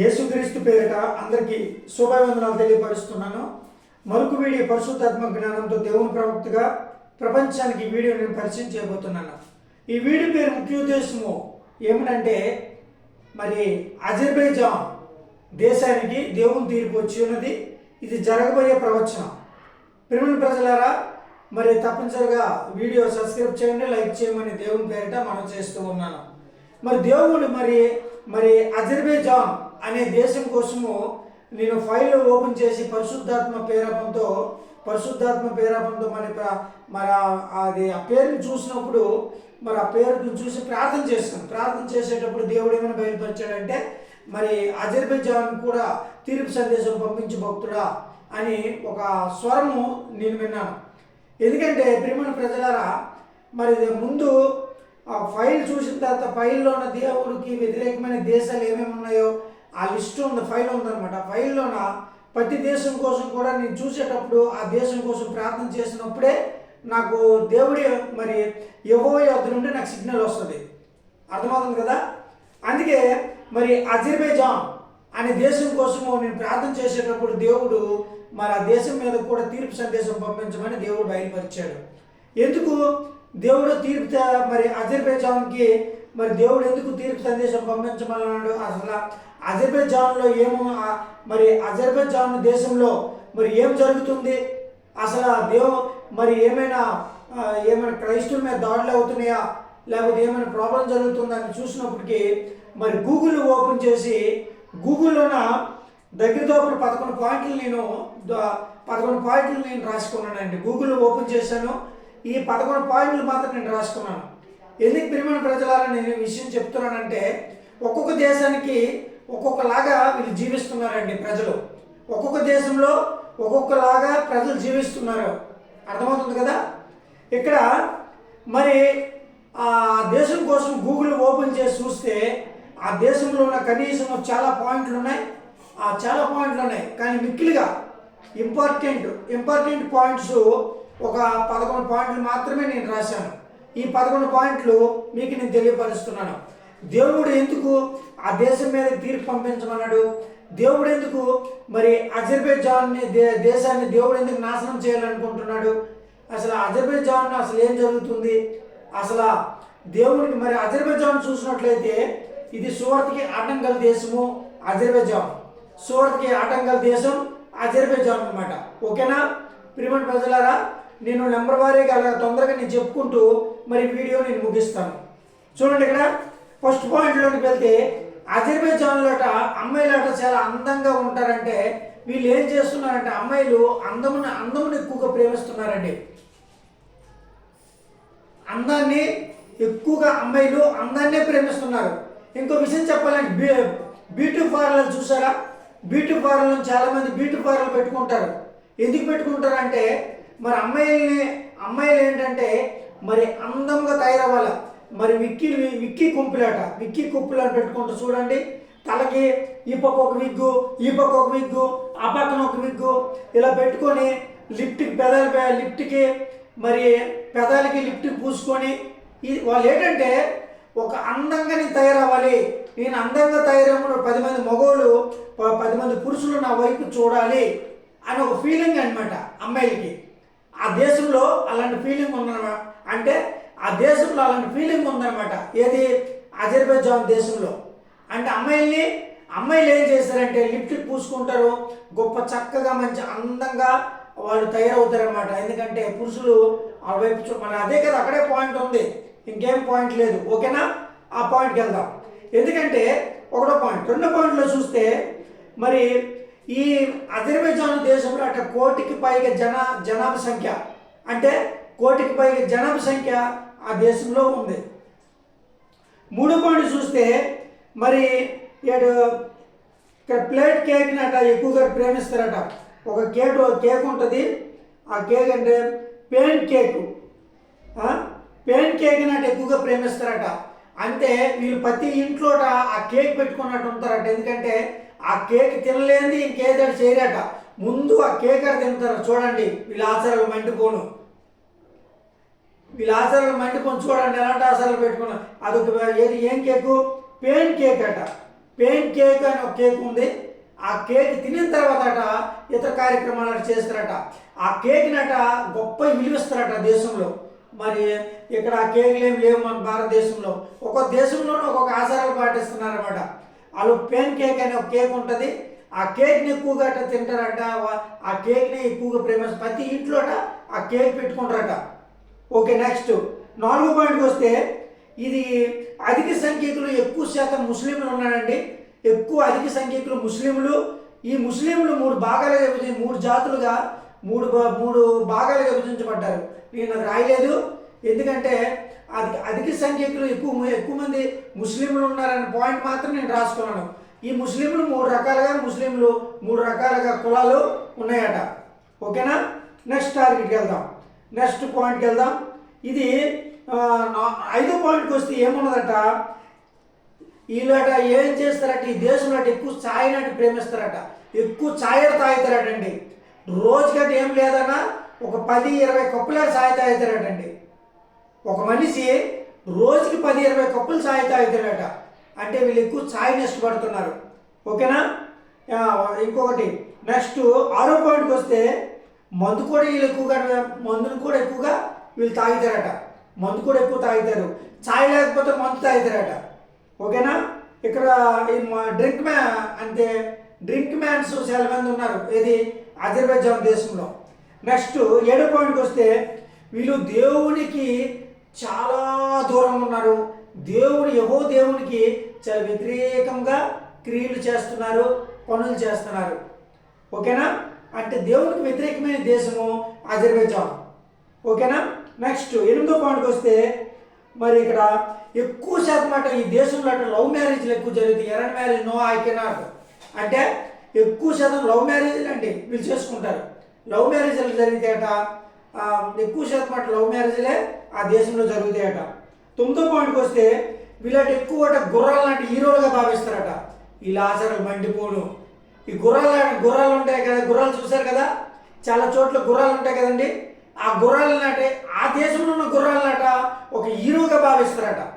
యేసుక్రీస్తు పేరిట అందరికీ శుభవందనాలు తెలియపరుస్తున్నాను. మరొక వీడియో పరిశుద్ధాత్మ జ్ఞానంతో దేవుని ప్రవక్తగా ప్రపంచానికి వీడియో నేను పరిచయం చేయబోతున్నాను. ఈ వీడియో పేరు ముఖ్య ఉద్దేశము ఏమిటంటే మరి అజర్బైజాన్ దేశానికి దేవుని తీర్పు వచ్చి ఉన్నది. ఇది జరగబోయే ప్రవచనం. ప్రేమ ప్రజలారా మరి తప్పనిసరిగా వీడియో సబ్స్క్రైబ్ చేయండి లైక్ చేయమని దేవుని పేరిట మనం చేస్తూ ఉన్నాను. మరి దేవుడు మరి మరి అజర్బైజాన్ అనే దేశం కోసము నేను ఫైల్ ఓపెన్ చేసి పరిశుద్ధాత్మ పేరాపంతో పరిశుద్ధాత్మ పేరాపంతో మరి మరి అది ఆ పేరుని చూసినప్పుడు మరి ఆ పేరుని చూసి ప్రార్థన చేస్తాను. ప్రార్థన చేసేటప్పుడు దేవుడు ఏమైనా బయలుపరిచాడంటే మరి అజర్బైజాన్ కూడా తీర్పు సందేశం పంపించి భక్తుడా అని ఒక స్వరము నేను విన్నాను. ఎందుకంటే ప్రియమైన ప్రజలారా మరి ముందు ఆ ఫైల్ చూసిన తర్వాత ఫైల్లో ఉన్న దేవుడికి వ్యతిరేకమైన దేశాలు ఏమేమి ఉన్నాయో ఆ లిస్ట్ ఉంది ఫైల్ ఉందన్నమాట. ఆ ఫైల్లోన ప్రతి దేశం కోసం కూడా నేను చూసేటప్పుడు ఆ దేశం కోసం ప్రార్థన చేసినప్పుడే నాకు దేవుడి మరి ఎవో యొద్ద నుండి నాకు సిగ్నల్ వస్తుంది. అర్థమవుతుంది కదా? అందుకే మరి అజర్బైజాన్ అనే దేశం కోసము నేను ప్రార్థన చేసేటప్పుడు దేవుడు మరి ఆ దేశం మీద కూడా తీర్పు సందేశం పంపించమని దేవుడు బయలుపరిచాడు. ఎందుకు? దేవుడు తీర్పు మరి అజర్బైజాన్కి మరి దేవుడు ఎందుకు తీర్పు సందేశం పంపించమన్నాడు? అసలు అజర్బైజాన్లో ఏమో మరి అజర్బైజాన్ దేశంలో మరి ఏం జరుగుతుంది? అసలు ఆ దేవు మరి ఏమైనా ఏమైనా క్రైస్తవుల మీద దాడులు అవుతున్నాయా? లేకపోతే ఏమైనా ప్రాబ్లం జరుగుతుందని చూసినప్పటికీ మరి గూగుల్ ఓపెన్ చేసి గూగుల్లోన దగ్గర దగ్గర పదకొండు పాయింట్లు నేను పదకొండు పాయింట్లు నేను రాసుకున్నానండి. గూగుల్ ఓపెన్ చేశాను. ఈ పదకొండు పాయింట్లు మాత్రం నేను రాసుకున్నాను. ఎందుకు ప్రియమైన ప్రజలారా నేను విషయం చెప్తున్నానంటే ఒక్కొక్క దేశానికి ఒక్కొక్కలాగా వీళ్ళు జీవిస్తున్నారండి ప్రజలు. ఒక్కొక్క దేశంలో ఒక్కొక్కలాగా ప్రజలు జీవిస్తున్నారు. అర్థమవుతుంది కదా? ఇక్కడ మరి ఆ దేశం కోసం గూగుల్ ఓపెన్ చేసి చూస్తే ఆ దేశంలో ఉన్న కనీసం చాలా పాయింట్లు ఉన్నాయి. ఆ చాలా పాయింట్లు ఉన్నాయి. కానీ మిక్కిలిగా ఇంపార్టెంట్ ఇంపార్టెంట్ పాయింట్స్ ఒక పదకొండు పాయింట్లు మాత్రమే నేను రాశాను. ఈ పదకొండు పాయింట్లు మీకు నేను తెలియపరుస్తున్నాను. దేవుడు ఎందుకు ఆ దేశం మీద తీర్పు పంపించమన్నాడు? దేవుడు ఎందుకు మరి అజర్బైజాన్ని దే దేశాన్ని దేవుడు ఎందుకు నాశనం చేయాలనుకుంటున్నాడు? అసలు అజర్బైజాన్ అసలు ఏం జరుగుతుంది? అసలు దేవుడికి మరి అజర్బైజాన్ చూసినట్లయితే ఇది సువర్తికి ఆటంకల దేశము అజర్బైజాన్. సువర్తికి ఆటంకల దేశం అజర్బైజాన్ అన్నమాట. ఓకేనా? ప్రియమైన ప్రజలారా నేను నెంబర్ వారీగా అలా తొందరగా నేను చెప్పుకుంటూ మరి వీడియో నేను ముగిస్తాను. చూడండి ఇక్కడ ఫస్ట్ పాయింట్లోకి వెళ్తే అజర్బైజాన్లోట అమ్మాయిలట చాలా అందంగా ఉంటారంటే వీళ్ళు ఏం చేస్తున్నారంటే అమ్మాయిలు అందముని అందముని ఎక్కువగా ప్రేమిస్తున్నారండి. అందాన్ని ఎక్కువగా అమ్మాయిలు అందాన్నే ప్రేమిస్తున్నారు. ఇంకో విషయం చెప్పాలంటే బీ బ్యూటీ పార్లర్ చూసారా? బ్యూటీ పార్లర్ చాలా మంది బ్యూటీ పార్లర్ పెట్టుకుంటారు. ఎందుకు పెట్టుకుంటారంటే మరి అమ్మాయిల్ని అమ్మాయిలు ఏంటంటే మరి అందంగా తయారవ్వాలి. మరి విక్కి విక్కీ కుంపులాట. విక్కీ కుంపులాట పెట్టుకుంటూ చూడండి. తలకి ఈ పక్క ఒక విగ్గు ఈ పక్క ఒక విగ్గు ఆ పక్కన ఒక విగ్గు. ఇలా పెట్టుకొని లిఫ్ట్కి పెదాలు పె- లిఫ్ట్కి మరి పెదాలకి లిఫ్ట్ పూసుకొని ఇది వాళ్ళు ఏంటంటే ఒక అందంగా నేను తయారవ్వాలి. నేను అందంగా తయారవ్వడం పది మంది మగవాళ్ళు పది మంది పురుషులు నా వైపు చూడాలి అని ఒక ఫీలింగ్ అనమాట అమ్మాయిలకి. ఆ దేశంలో అలాంటి ఫీలింగ్ ఉందన్నమాట. అంటే ఆ దేశంలో అలాంటి ఫీలింగ్ ఉందన్నమాట. ఏది? అజర్బైజాన్ దేశంలో. అంటే అమ్మాయిల్ని అమ్మాయిలు ఏం చేస్తారంటే లిప్టిక్ పూసుకుంటారు. గొప్ప చక్కగా మంచి అందంగా వాళ్ళు తయారవుతారనమాట ఎందుకంటే పురుషులు ఆ వైపు మన అదే కదా అక్కడే పాయింట్ ఉంది. ఇంకేం పాయింట్ లేదు. ఓకేనా? ఆ పాయింట్కి వెళ్దాం. ఎందుకంటే ఒకటో పాయింట్ రెండో పాయింట్లో చూస్తే మరి ఈ అజర్బైజాన్ దేశంలో అట్లా కోటికి పైగా జన జనాభా సంఖ్య. అంటే కోటికి పైగా జనాభా సంఖ్య ఆ దేశంలో ఉంది. మూడు పాయింట్ చూస్తే మరి ఏడు ఇక్కడ ప్లేట్ కేక్ని అట ఎక్కువగా ప్రేమిస్తారట. ఒక కేక్ కేక్ ఉంటుంది. ఆ కేక్ అంటే పెయిన్ కేక్. పెయిన్ కేక్ని అట ఎక్కువగా ప్రేమిస్తారట. అంటే వీళ్ళు ప్రతి ఇంట్లోట ఆ కేక్ పెట్టుకున్నట్టు ఉంటారట. ఎందుకంటే ఆ కేక్ తినలేనిది ఇంకేదో చేయరట. ముందు ఆ కేక్ తింటారు. చూడండి వీళ్ళ ఆచారాలు మండిపోను. వీళ్ళ ఆచారాలు మండిపోను చూడండి ఎలాంటి ఆచారాలు పెట్టుకున్నారు అదొక ఏది ఏం కేకు? పెయిన్ కేక్ అట. పెయిన్ కేక్ అని ఒక కేక్ ఉంది. ఆ కేక్ తినిన తర్వాత అట ఇతర కార్యక్రమాలు చేస్తారట. ఆ కేక్ని గొప్ప విలువిస్తారట దేశంలో. మరి ఇక్కడ ఆ కేకులు ఏమి లేవు మన భారతదేశంలో. ఒక్కొక్క దేశంలోనూ ఒక్కొక్క ఆచారాలు పాటిస్తున్నారన్నమాట. వాళ్ళు పేన్ కేక్ అనే ఒక కేక్ ఉంటుంది. ఆ కేక్ని ఎక్కువగా అట్ట తింటారట. ఆ కేక్ని ఎక్కువగా ప్రేమిస్తారు. ప్రతి ఇంట్లోట ఆ కేక్ పెట్టుకుంటారట. ఓకే నెక్స్ట్ నాలుగో పాయింట్కి వస్తే ఇది అధిక సంఖ్యకులు ఎక్కువ శాతం ముస్లింలు ఉన్నారండి. ఎక్కువ అధిక సంఖ్యకులు ముస్లింలు. ఈ ముస్లింలు మూడు భాగాలుగా విభజించి మూడు జాతులుగా మూడు భా- మూడు భాగాలుగా విభజించబడ్డారు. నేను అది రాయలేదు. ఎందుకంటే అది అధిక సంఖ్యకులు ఎక్కువ ఎక్కువ మంది ముస్లింలు ఉన్నారనే పాయింట్ మాత్రం నేను రాసుకున్నాను. ఈ ముస్లింలు మూడు రకాలుగా ముస్లింలు మూడు రకాలుగా కులాలు ఉన్నాయట. ఓకేనా? నెక్స్ట్ టార్గెట్కి వెళ్దాం. నెక్స్ట్ పాయింట్కి వెళ్దాం. ఇది నా- ఐదో పాయింట్కి వస్తే ఏమున్నదట? వీళ్ళట ఏం చేస్తారట? ఈ దేశంలో అంటే ఎక్కువ ఛాయ్ ప్రేమిస్తారట. ఎక్కువ ఛాయ తాగుతారటండి. రోజుకట ఏం లేదన్నా ఒక పది ఇరవై కప్పుల ఛాయ్ తాగుతారటండి. ఒక మనిషి రోజుకి పది ఇరవై కప్పులు ఛాయ్ తాగుతాడట. అంటే వీళ్ళు ఎక్కువ ఛాయ్ని ఇష్టపడుతున్నారు. ఓకేనా? ఇంకొకటి నెక్స్ట్ ఆరో పాయింట్కి వస్తే మందు కూడా వీళ్ళు ఎక్కువగా మందును కూడా ఎక్కువగా వీళ్ళు తాగుతారట. మందు కూడా ఎక్కువ తాగుతారు. ఛాయ్ లేకపోతే మందు తాగుతారట. ఓకేనా? ఇక్కడ డ్రింక్ మ్యా అంటే డ్రింక్ మ్యాన్స్ చాలా మంది ఉన్నారు. ఇది అజర్బైజాన్ దేశంలో. నెక్స్ట్ ఏడో పాయింట్కి వస్తే వీళ్ళు దేవునికి చాలా దూరంగా ఉన్నారు. దేవుడు యహో దేవునికి చాలా వ్యతిరేకంగా క్రియలు చేస్తున్నారు పనులు చేస్తున్నారు. ఓకేనా? అంటే దేవునికి వ్యతిరేకమైన దేశము అజర్బైజాన్. ఓకేనా? నెక్స్ట్ ఎనిమిదో పాయింట్కి వస్తే మరి ఇక్కడ ఎక్కువ శాతం అట ఈ దేశంలో అట లవ్ మ్యారేజ్లు ఎక్కువ జరుగుతాయి. Arranged marriage no I cannot. అంటే ఎక్కువ శాతం లవ్ మ్యారేజ్లు అండి వీళ్ళు చేసుకుంటారు. లవ్ మ్యారేజ్లు జరిగితేట అట ఎక్కువ శాతం అట లవ్ మ్యారేజ్లే ఆ దేశంలో జరుగుతాయట. తొమ్మిదో పాయింట్కి వస్తే వీళ్ళకి ఎక్కువ గుర్రాలు లాంటి హీరోలుగా భావిస్తారట. వీళ్ళ ఆచారాలు మండిపోను ఈ గుర్రాలు గుర్రాలు ఉంటాయి కదా గుర్రాలు చూశారు కదా? చాలా చోట్ల గుర్రాలు ఉంటాయి కదండి? ఆ గుర్రాలు నాటే ఆ దేశంలో ఉన్న గుర్రాలు నాట ఒక హీరోగా భావిస్తారట.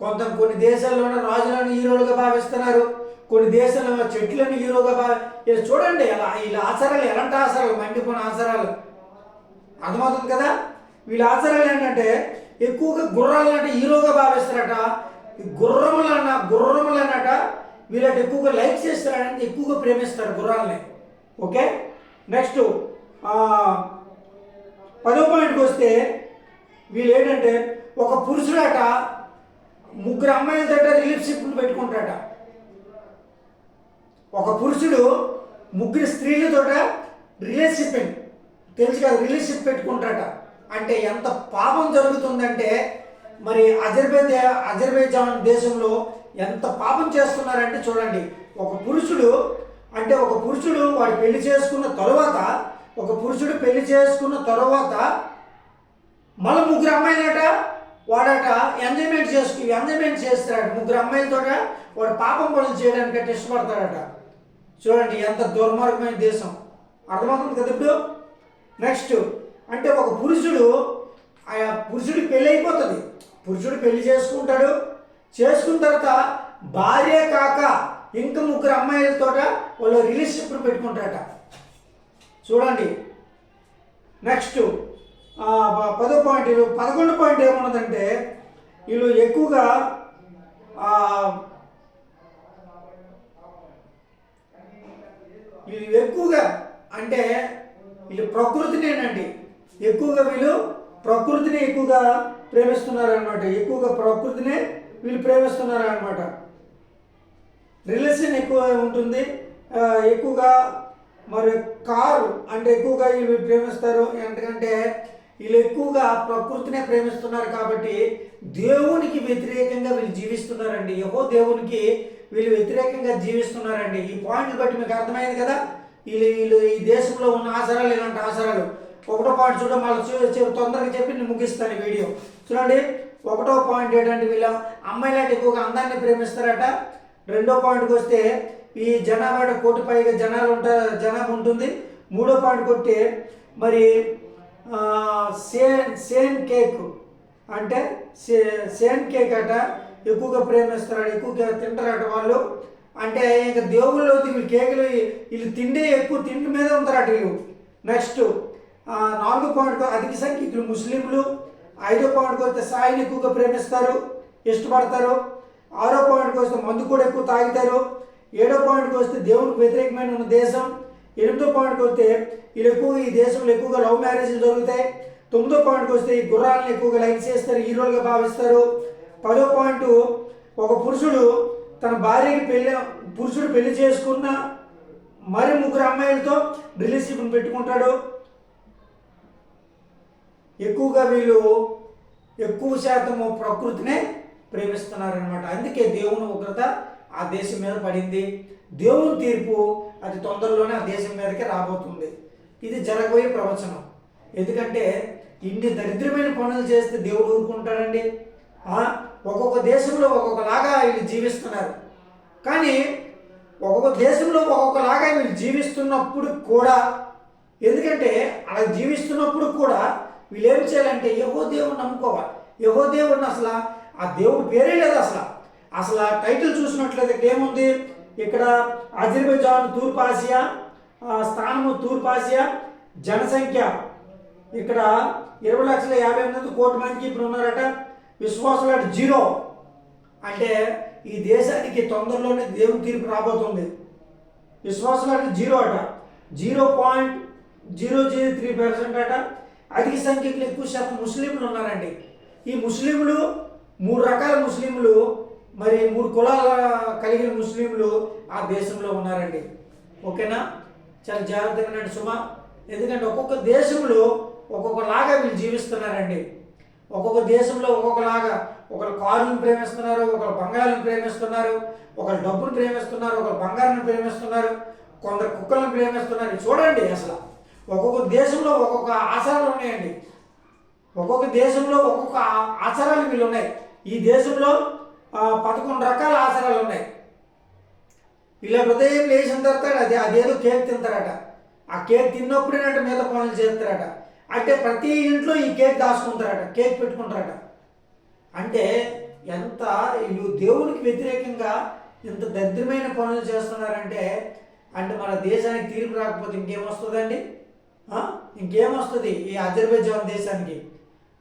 కొంత కొన్ని దేశాల్లోనే రాజులను హీరోలుగా భావిస్తున్నారు. కొన్ని దేశాల్లో చెట్లను హీరోగా భావి ఇలా చూడండి ఇలా వీళ్ళ ఆచారాలు ఎలాంటి ఆచారాలు మండిపోయిన ఆచారాలు. అర్థమవుతుంది కదా? వీళ్ళ ఆచారాలు ఏంటంటే ఎక్కువగా గుర్రాలు అంటే హీరోగా భావిస్తారట. ఈ గుర్రములన్న గుర్రములన్నట వీళ్ళకి ఎక్కువగా లైక్ చేస్తారని ఎక్కువగా ప్రేమిస్తారు గుర్రాలని. ఓకే? నెక్స్ట్ పదో పాయింట్కి వస్తే వీళ్ళు ఏంటంటే ఒక పురుషుడట ముగ్గురు అమ్మాయిలతో రిలేషన్షిప్ పెట్టుకుంటాడట ఒక పురుషుడు ముగ్గురు స్త్రీలతోట రిలేషన్షిప్ తెలుసు కదా రిలేషన్షిప్ పెట్టుకుంటాడట అంటే ఎంత పాపం జరుగుతుందంటే మరి అజర్బైజా అజర్బైజాన్ దేశంలో ఎంత పాపం చేస్తున్నారంటే చూడండి. ఒక పురుషుడు అంటే ఒక పురుషుడు వాడు పెళ్ళి చేసుకున్న తరువాత ఒక పురుషుడు పెళ్ళి చేసుకున్న తరువాత మళ్ళీ ముగ్గురు అమ్మాయిలట వాడట ఎంజాయ్మెంట్ చేసుకు ఎంజాయ్మెంట్ చేస్తాడట ముగ్గురు అమ్మాయిలతో వాడు పాపం పనులు చేయడానికి ఇష్టపడతాడట చూడండి ఎంత దుర్మార్గమైన దేశం. అర్థమవుతుంది కదా ఇప్పుడు? నెక్స్ట్ అంటే ఒక పురుషుడు ఆ పురుషుడికి పెళ్ళి అయిపోతుంది పురుషుడు పెళ్ళి చేసుకుంటాడు. చేసుకున్న తర్వాత భార్య కాక ఇంకా ముగ్గురు అమ్మాయిలతోట వాళ్ళు రిలేషన్షిప్ పెట్టుకుంటారట. చూడండి. నెక్స్ట్ ప- పదో పాయింట్ పదకొండు పాయింట్ ఏమున్నదంటే వీళ్ళు ఎక్కువగా వీళ్ళు ఎక్కువగా అంటే వీళ్ళు ప్రకృతినేనండి. ఎక్కువగా వీళ్ళు ప్రకృతిని ఎక్కువగా ప్రేమిస్తున్నారనమాట ఎక్కువగా ప్రకృతినే వీళ్ళు ప్రేమిస్తున్నారనమాట రిలేషన్ ఎక్కువ ఉంటుంది. ఎక్కువగా మరి కారు అంటే ఎక్కువగా వీళ్ళు ప్రేమిస్తారు. ఎందుకంటే వీళ్ళు ఎక్కువగా ప్రకృతినే ప్రేమిస్తున్నారు కాబట్టి దేవునికి వ్యతిరేకంగా వీళ్ళు జీవిస్తున్నారండి. యహో దేవునికి వీళ్ళు వ్యతిరేకంగా జీవిస్తున్నారండి. ఈ పాయింట్ బట్టి మీకు అర్థమైంది కదా? వీళ్ళు వీళ్ళు ఈ దేశంలో ఉన్న ఆచారాలు ఇలాంటి ఆచారాలు. ఒకటో పాయింట్ చూడ మళ్ళీ తొందరగా చెప్పి నేను ముగిస్తాను ఈ వీడియో. చూడండి ఒకటో పాయింట్ ఏంటంటే వీళ్ళ అమ్మాయిలంటే ఎక్కువగా అందాన్ని ప్రేమిస్తారట. రెండో పాయింట్కి వస్తే ఈ జనాభా కోటి పైగా జనాలు ఉంటారు జనాభా ఉంటుంది. మూడో పాయింట్ కొట్టి మరి సేన్ సేన్ కేక్ అంటే సే సేన్ కేక్ అట ఎక్కువగా ప్రేమిస్తారట ఎక్కువగా తింటారట వాళ్ళు. అంటే ఇంకా దేవుళ్ళు వీళ్ళు కేకులు వీళ్ళు తిండే ఎక్కువ తిండి మీద ఉంటారట వీళ్ళు. నెక్స్ట్ నాలుగో పాయింట్ అధిక సంఖ్యకులు ముస్లింలు ఐదో పాయింట్కి వస్తే సాయిని ఎక్కువగా ప్రేమిస్తారు ఇష్టపడతారు. ఆరో పాయింట్కి వస్తే మందు కూడా ఎక్కువ తాగుతారు. ఏడో పాయింట్కి వస్తే దేవునికి వ్యతిరేకమైన ఉన్న దేశం. ఎనిమిదో పాయింట్కి వస్తే వీళ్ళు ఎక్కువగా ఈ దేశంలో ఎక్కువగా లవ్ మ్యారేజ్లు జరుగుతాయి. తొమ్మిదో పాయింట్కి వస్తే ఈ గుర్రాలను ఎక్కువగా లైక్ చేస్తారు హీరోలుగా భావిస్తారు. పదో పాయింట్ ఒక పురుషుడు తన భార్యకి పెళ్ళి పురుషుడు పెళ్ళి చేసుకున్న మరి ముగ్గురు అమ్మాయిలతో రిలేషన్షిప్ పెట్టుకుంటాడు. ఎక్కువగా వీళ్ళు ఎక్కువ శాతము ప్రకృతినే ప్రేమిస్తున్నారనమాట అందుకే దేవుని ఉగ్రత ఆ దేశం మీద పడింది. దేవుని తీర్పు అది తొందరలోనే ఆ దేశం మీదకి రాబోతుంది. ఇది జరగబోయే ప్రవచనం. ఎందుకంటే ఇన్ని దరిద్రమైన పనులు చేస్తే దేవుడు ఊరుకుంటాడండి. ఒక్కొక్క దేశంలో ఒక్కొక్కలాగా వీళ్ళు జీవిస్తున్నారు. కానీ ఒక్కొక్క దేశంలో ఒక్కొక్కలాగా వీళ్ళు జీవిస్తున్నప్పుడు కూడా ఎందుకంటే అలా జీవిస్తున్నప్పుడు కూడా వీళ్ళు ఏం చేయాలంటే యహో దేవుడిని నమ్ముకోవాలి. యహో దేవుడిని అసలు ఆ దేవుడు పేరే లేదు అసలు. అసలు ఆ టైటిల్ చూసినట్లయితే ఇక్కడ ఏముంది? ఇక్కడ అజర్బైజాన్ తూర్పు ఆసియా స్థానము తూర్పు ఆసియా జనసంఖ్య. ఇక్కడ ఇరవై లక్షల యాభై ఎనిమిది కోట్ల మందికి ఇప్పుడు ఉన్నారట. విశ్వాసులు అటు జీరో. అంటే ఈ దేశానికి తొందరలోనే దేవుని తీర్పు రాబోతుంది. విశ్వాసులు అటు జీరో అట. Zero point zero zero three percent అట. అధిక సంఖ్యకులు ఎక్కువ శాతం ముస్లింలు ఉన్నారండి. ఈ ముస్లింలు మూడు రకాల ముస్లింలు మరి మూడు కులాల కలిగిన ముస్లింలు ఆ దేశంలో ఉన్నారండి. ఓకేనా? చాలా జాగ్రత్తగా ఉండండి సుమా. ఎందుకంటే ఒక్కొక్క దేశంలో ఒక్కొక్కలాగా వీళ్ళు జీవిస్తున్నారండి. ఒక్కొక్క దేశంలో ఒక్కొక్కలాగా ఒకరు కారుని ప్రేమిస్తున్నారు ఒకరు బంగారాలను ప్రేమిస్తున్నారు ఒకరు డబ్బును ప్రేమిస్తున్నారు ఒకరు బంగారాన్ని ప్రేమిస్తున్నారు కొందరు కుక్కలను ప్రేమిస్తున్నారు. చూడండి అసలు ఒక్కొక్క దేశంలో ఒక్కొక్క ఆచారాలు ఉన్నాయండి. ఒక్కొక్క దేశంలో ఒక్కొక్క ఆచారాలు వీళ్ళు ఉన్నాయి. ఈ దేశంలో పదకొండు రకాల ఆచారాలు ఉన్నాయి. ఇలా హృదయం లేచిన తర్వాత అది అదేదో కేక్ తింటారట. ఆ కేక్ తిన్నప్పుడేనంటే మీద పనులు చేస్తారట. అంటే ప్రతి ఇంట్లో ఈ కేక్ దాచుకుంటారట కేక్ పెట్టుకుంటారట. అంటే ఎంత వీళ్ళు దేవునికి వ్యతిరేకంగా ఇంత దరిద్రమైన పనులు చేస్తున్నారంటే అంటే మన దేశానికి తీర్పు రాకపోతే ఇంకేమొస్తుందండి ఇంకేమొస్తుంది ఈ అజర్బైజాన్ దేశానికి?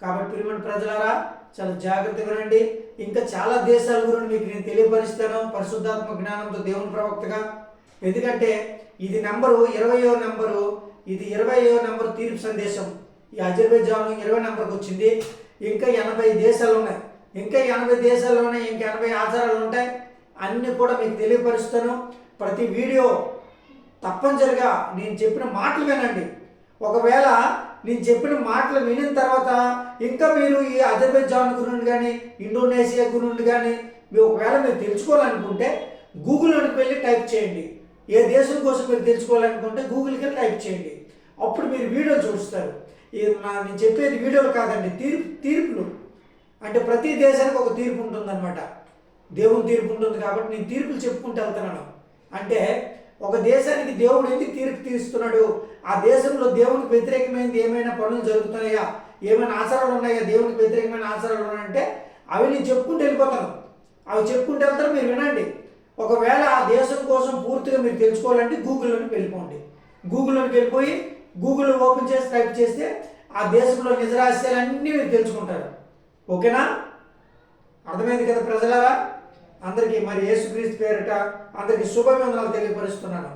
కాబట్టి ప్రియమైన ప్రజలారా చాలా జాగ్రత్తగా రండి ఇంకా చాలా దేశాల గురించి మీకు నేను తెలియపరుస్తాను పరిశుద్ధాత్మ జ్ఞానంతో దేవుని ప్రవక్తగా. ఎందుకంటే ఇది నెంబరు ఇరవయో నెంబరు ఇది ఇరవయో నెంబర్ తీర్పు సందేశం. ఈ అజర్బైజాన్ ఇరవై నెంబర్కి వచ్చింది. ఇంకా ఎనభై దేశాలు ఉన్నాయి. ఇంకా ఎనభై దేశాలు ఉన్నాయి ఇంకా ఎనభై ఆచారాలు ఉంటాయి. అన్నీ కూడా మీకు తెలియపరుస్తాను. ప్రతి వీడియో తప్పనిసరిగా నేను చెప్పిన మాటలు వినండి. ఒకవేళ నేను చెప్పిన మాటలు వినిన తర్వాత ఇంకా మీరు ఈ అజర్బైజాన్ గురించి కానీ ఇండోనేషియా గురించి కానీ మీరు ఒకవేళ మీరు తెలుసుకోవాలనుకుంటే గూగుల్లోకి వెళ్ళి టైప్ చేయండి. ఏ దేశం కోసం మీరు తెలుసుకోవాలనుకుంటే గూగుల్కి వెళ్ళి టైప్ చేయండి. అప్పుడు మీరు వీడియో చూస్తారు. నేను చెప్పేది వీడియోలు కాదండి తీర్పు తీర్పులు. అంటే ప్రతి దేశానికి ఒక తీర్పు ఉంటుందన్నమాట. దేవుని తీర్పు ఉంటుంది కాబట్టి నేను తీర్పులు చెప్పుకుంటూ వెళ్తున్నాను. అంటే ఒక దేశానికి దేవుడు ఎందుకు తీర్పు తీరుస్తున్నాడు? ఆ దేశంలో దేవునికి వ్యతిరేకమైనది ఏమైనా పనులు జరుగుతున్నాయా? ఏమైనా ఆచారాలు ఉన్నాయా? దేవునికి వ్యతిరేకమైన ఆచారాలు ఉన్నాయంటే అవి నేను చెప్పుకుంటూ వెళ్ళిపోతాను. అవి చెప్పుకుంటూ వెళ్తారు మీరు వినండి. ఒకవేళ ఆ దేశం కోసం పూర్తిగా మీరు తెలుసుకోవాలంటే గూగుల్లోకి వెళ్ళిపోండి. గూగుల్లోకి వెళ్ళిపోయి గూగుల్ ఓపెన్ చేసి టైప్ చేస్తే ఆ దేశంలో నిజరాశ్యాలన్నీ మీరు తెలుసుకుంటారు. ఓకేనా? అర్థమైంది కదా ప్రజలారా? అందరికీ మరి యేసుక్రీస్తు పేరిట అందరికీ శుభవందనాలు తెలియపరుస్తున్నాను.